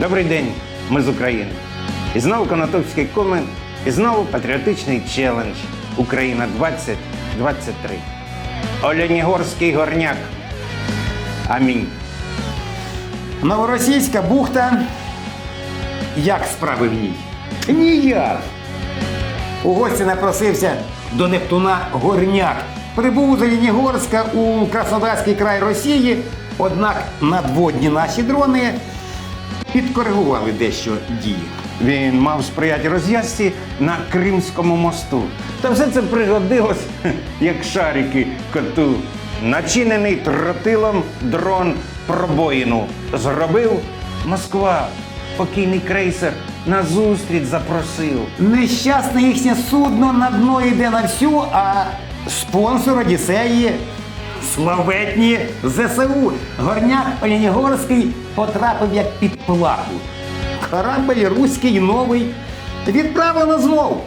Добрий день, ми з України. І знову Конотопський комент, і знову патріотичний челендж Україна 2023. Оленігорський горняк. Амінь. Новоросійська бухта. Як справи в ній? Ніяк. У гості напросився до Нептуна Горняк. Прибув з Ленігорська у Краснодарський край Росії, однак надводні наші дрони підкоригували дещо дії. Він мав сприяти розв'язці на Кримському мосту. Та все це пригодилось, як шарики коту. Начинений тротилом дрон пробоїну зробив Москва. Покійний крейсер на зустріч запросив. Нещасне їхнє судно на дно йде на всю, а спонсор Одіссеї славетні ЗСУ. Горняк Оленігорський потрапив як під плаху. Корабель руський новий відправлено знов.